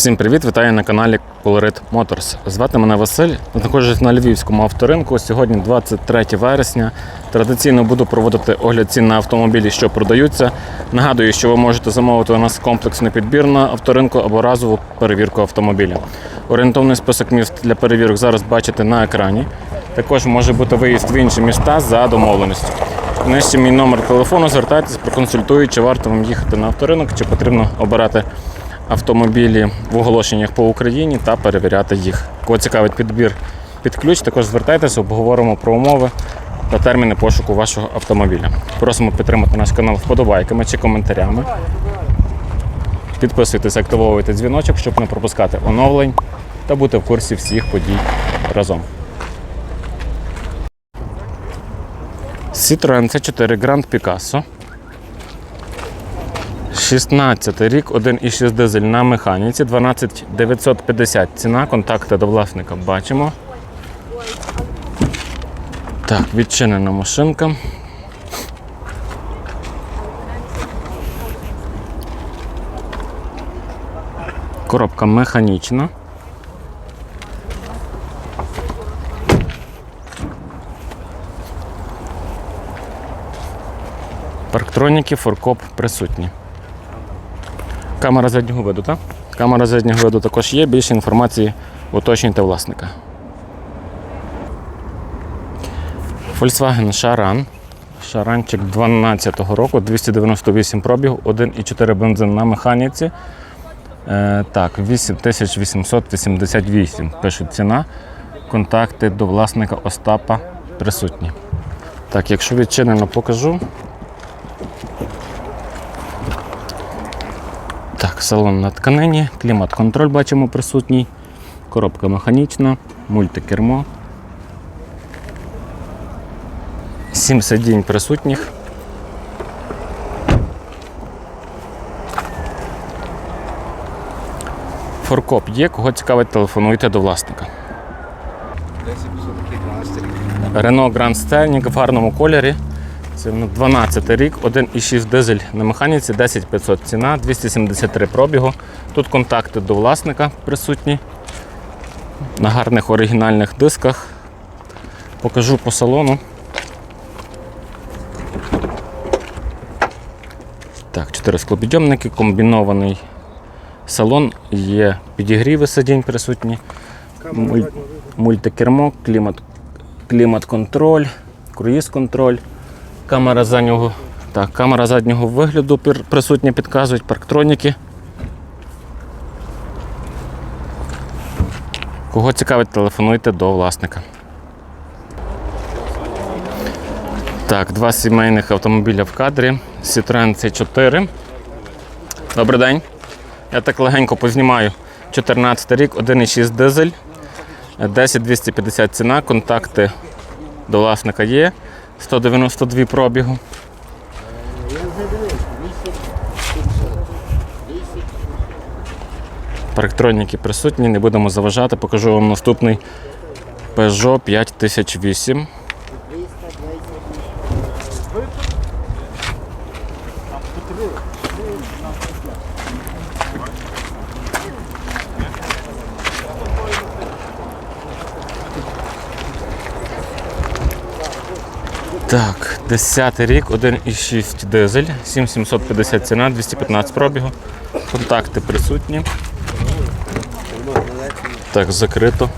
Всім привіт! Вітаю на каналі Colorit Motors. Звати мене Василь. Знаходжусь на львівському авторинку. Сьогодні 23 вересня. Традиційно буду проводити огляд цін на автомобілі, що продаються. Нагадую, що ви можете замовити у нас комплексний підбір на авторинку або разову перевірку автомобіля. Орієнтовний список міст для перевірок зараз бачите на екрані. Також може бути виїзд в інші міста за домовленістю. Нижче мій номер телефону, звертайтесь, проконсультують, чи варто вам їхати на авторинок, чи потрібно обирати автомобілі в оголошеннях по Україні та перевіряти їх. Кого цікавить підбір під ключ, також звертайтеся, обговоримо про умови та терміни пошуку вашого автомобіля. Просимо підтримати наш канал вподобайками чи коментарями. Підписуйтесь, активовуйте дзвіночок, щоб не пропускати оновлень та бути в курсі всіх подій разом. Citroen C4 Grand Picasso. 16 рік, 1,6 дизель на механіці, 12 950 ціна, контакти до власника бачимо. Так, відчинена машинка. Коробка механічна. Парктроніки, форкоп присутні. Камера заднього виду, так? Камера заднього виду також є. Більше інформації уточнюйте власника. Volkswagen Charan. Шаранчик 12-го року, 298 пробіг, 1,4 бензин на механіці. Е, так, 8888 пишуть ціна. Контакти до власника Остапа присутні. Так, якщо відчинено, покажу. Так, салон на тканині, клімат-контроль бачимо присутній, коробка механічна, мультикермо. Сім сидінь присутніх. Форкоп є, кого цікавить, телефонуйте до власника. Renault Grand Scenic в гарному кольорі. Це ну, 12 рік, 1,6 дизель на механіці, 10500 ціна, 273 пробігу. Тут контакти до власника присутні. На гарних оригінальних дисках. Покажу по салону. Так, 4 склопідйомники, комбінований салон, є підігріви сидінь присутні, муль- мультикермо, клімат, клімат-контроль, круїз-контроль. Камера заднього, так, камера заднього вигляду присутня, підказують парктроніки. Кого цікавить, телефонуйте до власника. Так, два сімейних автомобіля в кадрі. Citroen C4. Добрий день. Я так легенько познімаю. 14 рік, 1,6 дизель, 10250 ціна, контакти до власника є. 192 пробігу. Парктроніки присутні, не будемо заважати. Покажу вам наступний Peugeot 5008. Так, 10 рік, 1,6 дизель, 7750 ціна, 215 пробігу. Контакти присутні. Так, закрито.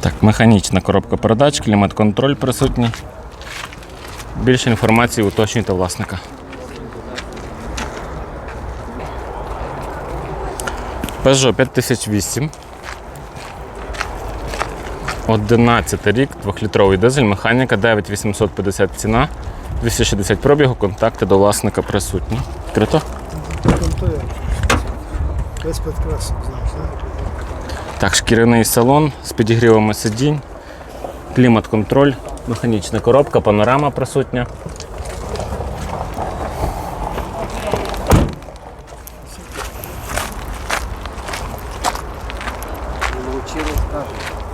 Так, механічна коробка передач, клімат-контроль присутній. Більше інформації уточнюйте власника. Peugeot 5008. 11 рік, 2-літровий дизель, механіка 9850 ціна, 260 пробігу, контакти до власника присутні. Крито? Весь підкрасив, знаєш, так? Так, шкіряний салон з підігрівами сидінь, клімат-контроль, механічна коробка, панорама присутня.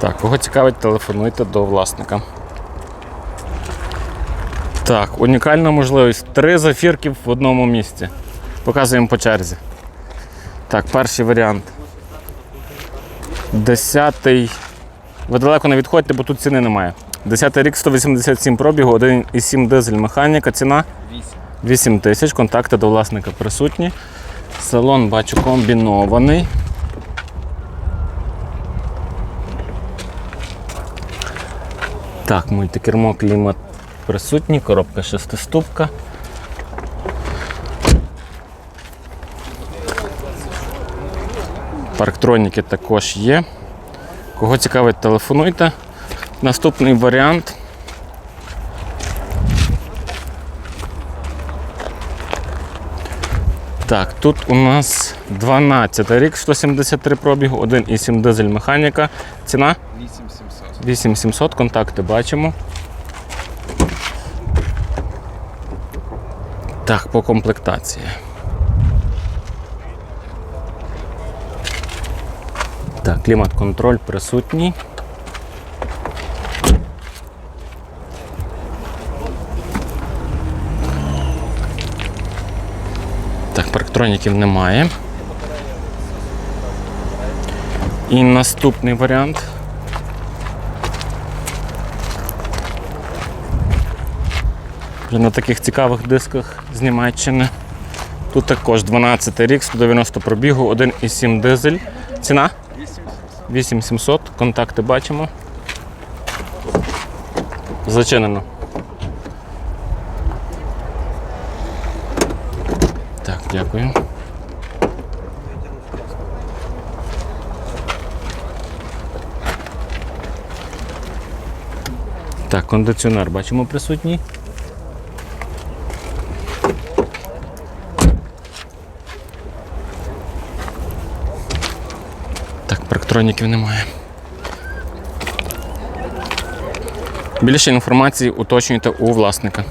Так, кого цікавить, телефонуйте до власника. Так, унікальна можливість. Три зафірки в одному місці. Показуємо по черзі. Так, перший варіант. Десятий. Ви далеко не відходьте, бо тут ціни немає. Десятий рік 187 пробігу, 1,7 дизель механіка. Ціна 8 тисяч. Контакти до власника присутні. Салон бачу комбінований. Так, мультикермо клімат присутній, коробка шестиступка. Парктроніки також є. Кого цікавить, телефонуйте. Наступний варіант. Так, тут у нас 12 рік, 173 пробігу, 1,7 дизель механіка. Ціна 8700. 8700, контакти бачимо. Так, по комплектації. Так, клімат-контроль присутній. Так, парктроніків немає. І наступний варіант. На таких цікавих дисках з Німеччини. Тут також 12 рік, 190 пробігу, 1,7 дизель. Ціна 8700. Контакти бачимо. Зачинено. Так, дякую. Так, кондиціонер бачимо присутній. Так, парктроніків немає. Більше інформації уточнюйте у власника.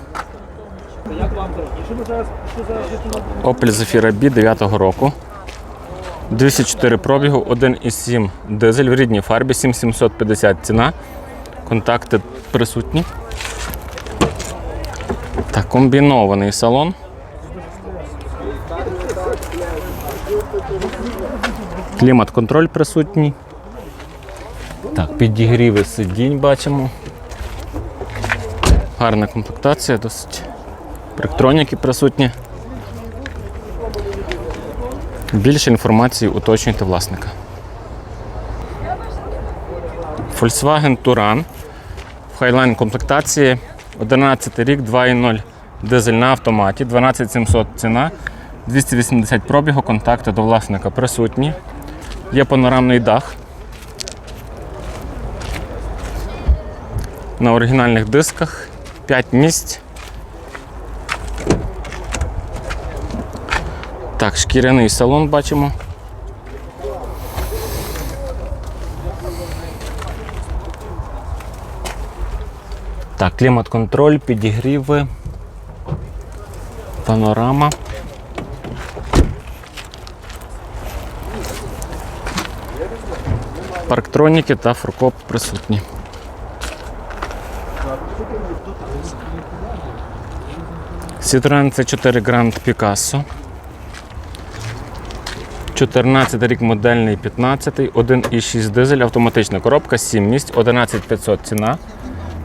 Opel Zafira B 9 року. 204 пробігу, 1,7 дизель в рідній фарбі, 7750 ціна. Контакти присутні. Так, комбінований салон. Клімат-контроль присутній. Так, підігріви сидінь бачимо. Гарна комплектація, досить. Електроніки присутні. Більше інформації уточнюйте власника. Volkswagen Touran в Highline комплектації 11 рік, 2.0 дизель на автоматі, 12700 ціна, 280 пробігу, контакти до власника присутні. Є панорамний дах. На оригінальних дисках 5 місць. Так, шкіряний салон бачимо. Так, клімат-контроль, підігріви, панорама. Парктроніки та фуркоп присутні. Citroen C4 Grand Picasso. 14 рік модельний 15, 1,6 дизель, автоматична коробка, 7 місць, 11500 ціна.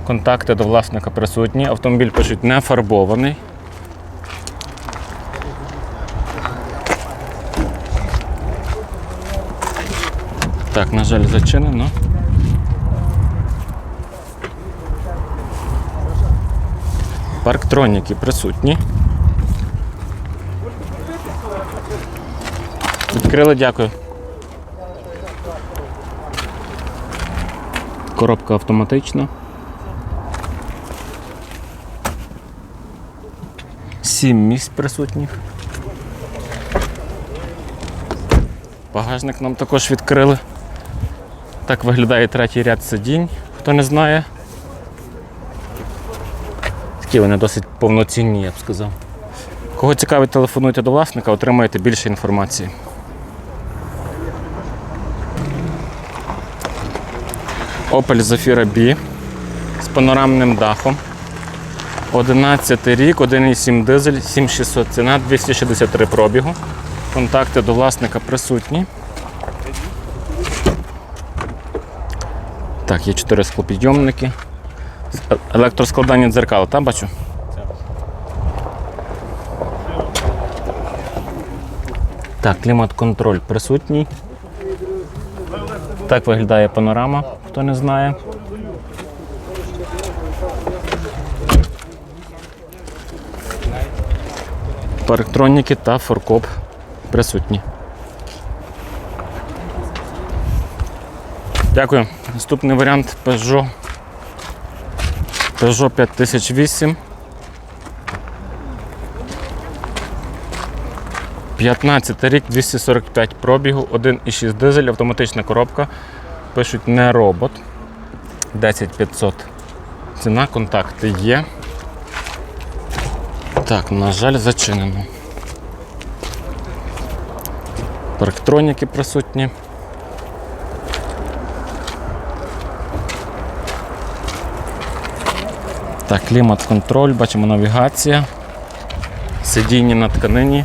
Контакти до власника присутні. Автомобіль пишуть не фарбований. Так, на жаль, зачинено. Парктроніки присутні. Відкрили, дякую. Коробка автоматична. Сім місць присутніх. Багажник нам також відкрили. Так виглядає третій ряд сидінь, хто не знає. Такі вони досить повноцінні, я б сказав. Кого цікавить, телефонуйте до власника, отримаєте більше інформації. Opel Zafira B з панорамним дахом. 11 рік, 1,7 дизель, 7600 ціна, 263 пробігу. Контакти до власника присутні. Так, є 4 склопідйомники. Е- Електроскладання дзеркал, там бачу? Так, клімат-контроль присутній. Так виглядає панорама, хто не знає. Парктроніки та форкоп присутні. Дякую. Наступний варіант Peugeot. Peugeot 5008. 15 рік, 245 пробігу, 1,6 дизель, автоматична коробка. Пишуть не робот. 10500. Ціна, контакти є. Так, на жаль, зачинено. Парктроніки присутні. Так, клімат-контроль, бачимо навігація. Сидіння на тканині.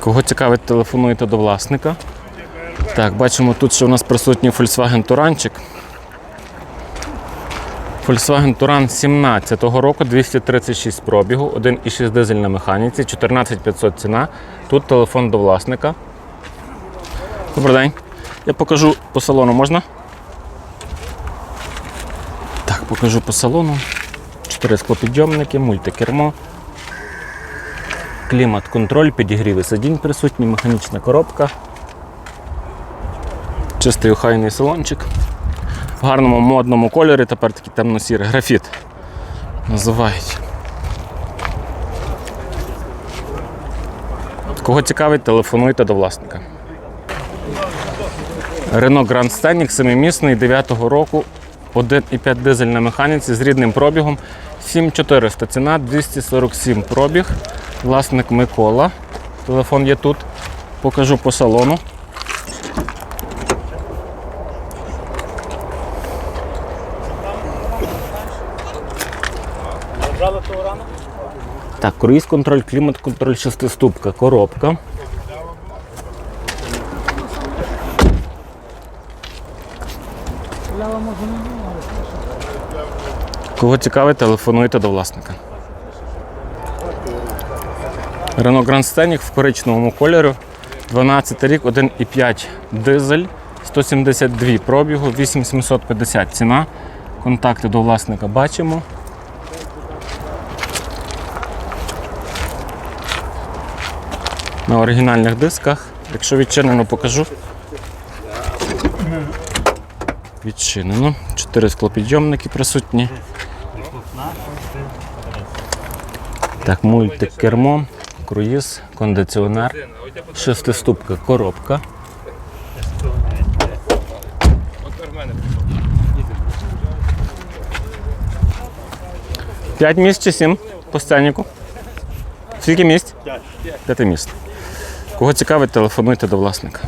Кого цікавить, телефонуйте до власника. Так, бачимо тут, що у нас присутній Volkswagen Туранчик. Volkswagen Touran 17 року, 236 пробігу, 1,6 дизель на механіці, 14500 ціна. Тут телефон до власника. Добрий день. Я покажу по салону, можна? Покажу по салону. Чотири склопідйомники, мультикермо. Клімат-контроль, підігріви сидінь присутні, механічна коробка. Чистий охайний салончик. В гарному модному кольорі, тепер такий темно-сірий графіт. Називають. Кого цікавить, телефонуйте до власника. Renault Grand Scenic, семимісний 9-го року, 1,5 дизель на механіці з рідним пробігом. 7400 ціна, 247 пробіг. Власник Микола. Телефон є тут. Покажу по салону. Так, круїз контроль, клімат контроль, шестиступка, коробка. Кого цікавить, телефонуйте до власника. Renault Grand Scenic в коричневому кольорі. 12 рік, 1,5 дизель, 172 пробігу, 8750 ціна. Контакти до власника бачимо. На оригінальних дисках. Якщо відчинено, покажу. Відчинено. Чотири склопідйомники присутні. Так, мультик кермо, круїз, кондиціонер, шестиступка коробка. П'ять місць чи сім по сценіку? Скільки місць? П'ять. П'яти місць. Кого цікавить, телефонуйте до власника.